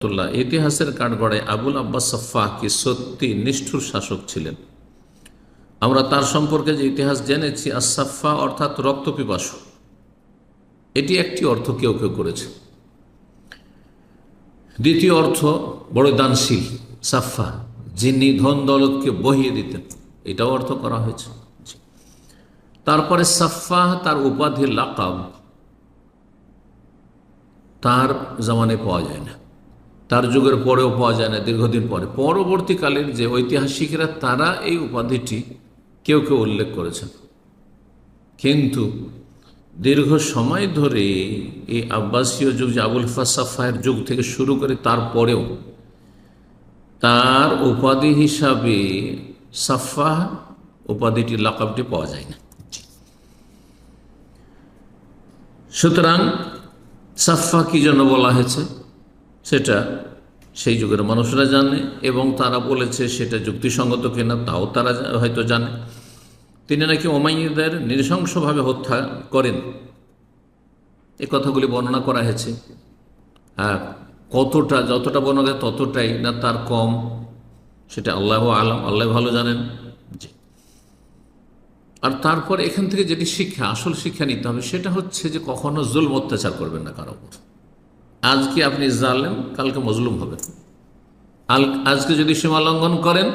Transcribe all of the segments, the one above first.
রহমতুল্লাহ, ইতিহাসের কাঠগড়ায় আবুল আব্বাস সাফাহ কি সত্যি নিষ্ঠুর শাসক ছিলেন। আমরা তার সম্পর্কে যে ইতিহাস জেনেছি আসাফা অর্থাৎ এটি একটি অর্থ কেউ কেউ করেছে। দ্বিতীয় অর্থ বড় দানশীল সাফা যিনি ধন দৌলতকে বহিয়ে দিতেন। এটাও অর্থ করা হয়েছে। তারপরে সাফা তার উপাধি লাকাব। তার জামানে পাওয়া যায় না। তার যুগের পরেও পাওয়া যায় না, দীর্ঘদিন পরে। পরবর্তীকালের যে ঐতিহাসিকরা, তারা এই উপাধিটি কেউ কেউ উল্লেখ করেছেন। কিন্তু দীর্ঘ সময় ধরে এই আব্বাসীয় যুগ, যে আবুল ফাসাফায়ের যুগ থেকে শুরু করে তারপরেও তার উপাধি হিসাবে সাফা উপাধিটি, লাকাবটি পাওয়া যায় না। সুতরাং সাফা কি জন্য বলা হয়েছে? সেটা সেই যুগের মানুষরা জানে এবং তারা বলেছে সেটা যুক্তিসঙ্গত কিনা তাও তারা হয়তো জানে। তিনি নাকি ওমাইদের নৃশংসভাবে হত্যা করেন। এ কথাগুলি বর্ণনা করা হয়েছে। হ্যাঁ কতটা, যতটা বর্ণনা যায় ততটাই না তার কম, সেটা আল্লাহ আলম, আল্লাহ ভালো জানেন। আর তারপর এখান থেকে যেটি শিক্ষা, আসল শিক্ষা নিতে হবে, সেটা হচ্ছে যে কখনো জুল অত্যাচার করবেন না কারও উপর। আজকে আপনি জানলেন কালকে মজলুম হবেন। আজকে যদি সীমা লঙ্ঘন করেন,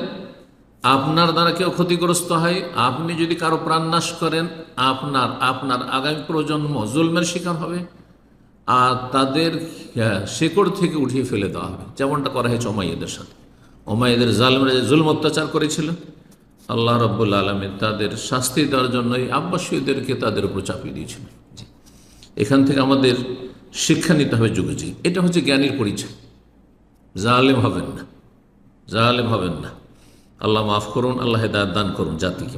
আপনার দ্বারা কেউ ক্ষতিগ্রস্ত হয়, আপনি যদি কারও প্রাণনাশ করেন, আপনার আপনার আগামী প্রজন্ম জুলমের শিকার হবে, আর তাদের শেকড় থেকে উঠিয়ে ফেলে দেওয়া হবে। যেমনটা করা হয়েছে ওমাইয়েদের সাথে। ওমাইয়েদের জালমের যে জুলম অত্যাচার করেছিল, আল্লাহ রব্বুল আলমী তাদের শাস্তি দেওয়ার জন্য এই আব্বাসীদেরকে তাদের উপর চাপিয়ে দিয়েছিলেন এখান থেকে আমাদের শিক্ষা নিতে হবে যুগে যুগে। এটা হচ্ছে জ্ঞানীর পরিচয়। জালেম হবেন না। জালেম হবেন না। আল্লাহ মাফ করুন, আল্লাহ হেদায়ত দান করুন জাতিকে।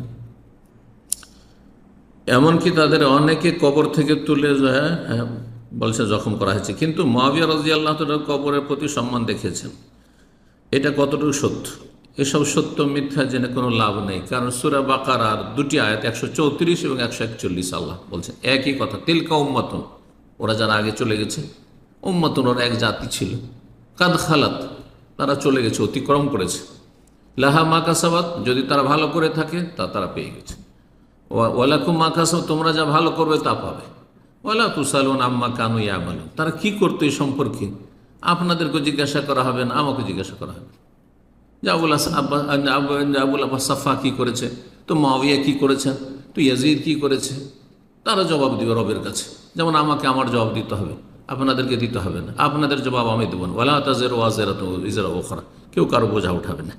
এমনকি তাদের অনেকে কবর থেকে তুলে হ্যাঁ বলছে জখম করা হয়েছে। কিন্তু মহাবিয়া রাজি আল্লাহ কবরের প্রতি সম্মান দেখেছেন এটা কতটুকু সত্য? এসব সত্য, মিথ্যা জেনে কোনো লাভ নেই। কারণ সুরা বাকার আর দুটি আয়াত একশো চৌত্রিশ এবং একশো একচল্লিশ আল্লাহ বলছেন, একই কথা, তিলকা উম্মাতন। ওরা যারা আগে চলে গেছে, উম্মাতন ওরা এক জাতি ছিল। কাদ খালাত, তারা চলে গেছে, অতিক্রম করেছে। লাহা মাকাসাবাদ যদি তারা ভালো করে থাকে, তা তারা পেয়ে গেছে। ওয়ালাকুম মাকাসাব তোমরা যা ভালো করবে তা পাবে। ওয়ালা তুসালুন আম্মা কানু ইয়ামালু তারা কি করতো এই সম্পর্কে? আপনাদেরকে জিজ্ঞাসা করা হবে না আমাকে জিজ্ঞাসা করা হবে যে আবুল আবুল আব্বাস সাফা কী করেছে? তো মাওয়িয়া কী করেছেন তো ইয়াজিদ কী করেছে? তারা জবাব দিবে রবের কাছে। যেমন আমাকে আমার জবাব দিতে হবে, আপনাদেরকে দিতে হবে না। আপনাদের জবাব আমি দেবো না। ওলা তাজের ওয়াজেরা তো ইজরা ওখরা কেউ কারও বোঝা উঠাবে না।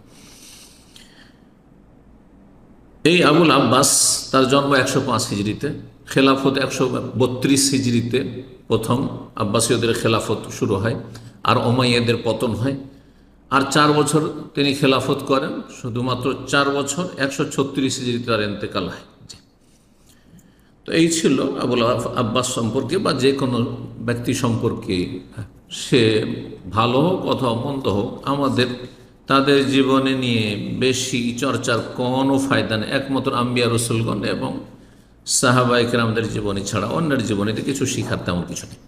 এই আবুল আব্বাস, তার জন্ম একশো পাঁচ হিজড়িতে, খেলাফত একশো বত্রিশ হিজড়িতে প্রথম আব্বাসীয়দের খেলাফত শুরু হয়, আর ওমাইয়াদের পতন হয়। আর চার বছর তিনি খেলাফত করেন, শুধুমাত্র চার বছর একশো ছত্রিশ হিজড়িতে তার এন্তেকাল হয়। তো এই ছিল আবুল আব্বাস সম্পর্কে বা যে কোনো ব্যক্তি সম্পর্কে। সে ভালো হোক অথবা মন্দ হোক, আমাদের তাদের জীবনে নিয়ে বেশি চর্চার কোনো ফায়দা নেই। একমাত্র আম্বিয়া রসুলগণ এবং সাহাবাইকের আমাদের জীবনী ছাড়া অন্যের জীবনীতে কিছু শিখার তেমন কিছু নেই।